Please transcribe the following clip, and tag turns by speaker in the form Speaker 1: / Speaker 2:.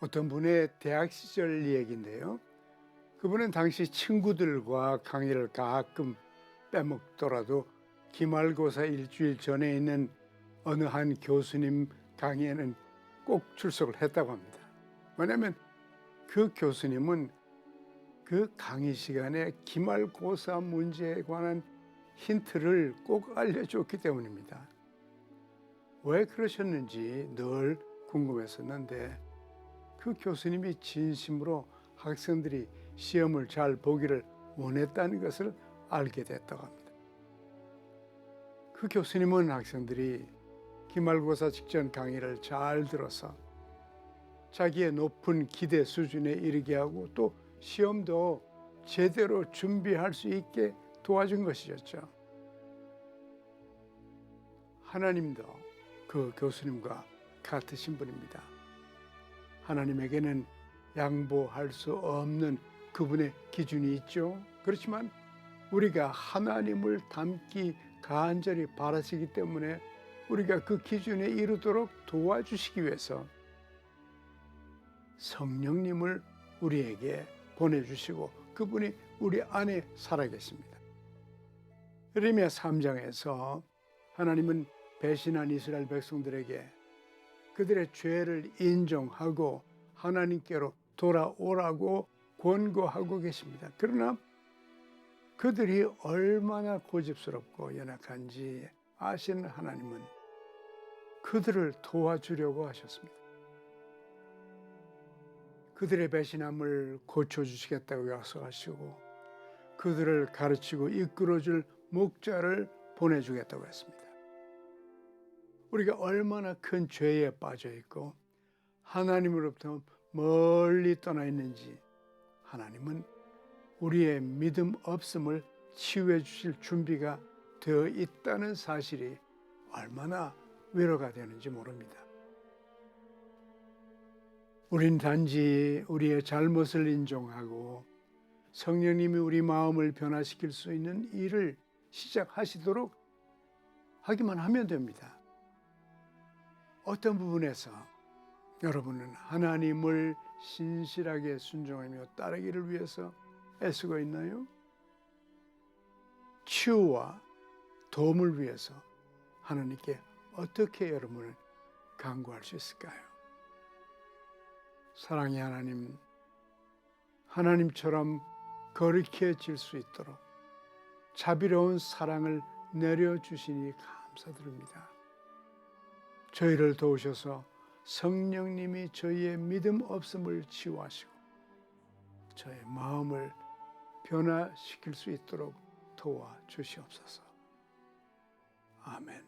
Speaker 1: 어떤 분의 대학 시절 이야기인데요. 그분은 당시 친구들과 강의를 가끔 빼먹더라도 기말고사 일주일 전에 있는 어느 한 교수님 강의에는 꼭 출석을 했다고 합니다. 왜냐하면 그 교수님은 그 강의 시간에 기말고사 문제에 관한 힌트를 꼭 알려줬기 때문입니다. 왜 그러셨는지 늘 궁금했었는데 그 교수님이 진심으로 학생들이 시험을 잘 보기를 원했다는 것을 알게 됐다고 합니다. 그 교수님은 학생들이 기말고사 직전 강의를 잘 들어서 자기의 높은 기대 수준에 이르게 하고 또 시험도 제대로 준비할 수 있게 도와준 것이었죠. 하나님도 그 교수님과 같으신 분입니다. 하나님에게는 양보할 수 없는 그분의 기준이 있죠. 그렇지만 우리가 하나님을 닮기 간절히 바라시기 때문에 우리가 그 기준에 이르도록 도와주시기 위해서 성령님을 우리에게 보내주시고 그분이 우리 안에 살아계십니다. 예레미야 3장에서 하나님은 배신한 이스라엘 백성들에게 그들의 죄를 인정하고 하나님께로 돌아오라고 권고하고 계십니다. 그러나 그들이 얼마나 고집스럽고 연약한지 아시는 하나님은 그들을 도와주려고 하셨습니다. 그들의 배신함을 고쳐주시겠다고 약속하시고 그들을 가르치고 이끌어줄 목자를 보내주겠다고 했습니다. 우리가 얼마나 큰 죄에 빠져 있고 하나님으로부터 멀리 떠나 있는지 하나님은 우리의 믿음 없음을 치유해 주실 준비가 되어 있다는 사실이 얼마나 위로가 되는지 모릅니다. 우린 단지 우리의 잘못을 인정하고 성령님이 우리 마음을 변화시킬 수 있는 일을 시작하시도록 하기만 하면 됩니다. 어떤 부분에서 여러분은 하나님을 신실하게 순종하며 따르기를 위해서 애쓰고 있나요? 치유와 도움을 위해서 하나님께 어떻게 여러분을 간구할 수 있을까요? 사랑의 하나님, 하나님처럼 거룩해질 수 있도록 자비로운 사랑을 내려주시니 감사드립니다. 저희를 도우셔서 성령님이 저희의 믿음 없음을 치유하시고 저의 마음을 변화시킬 수 있도록 도와주시옵소서. 아멘.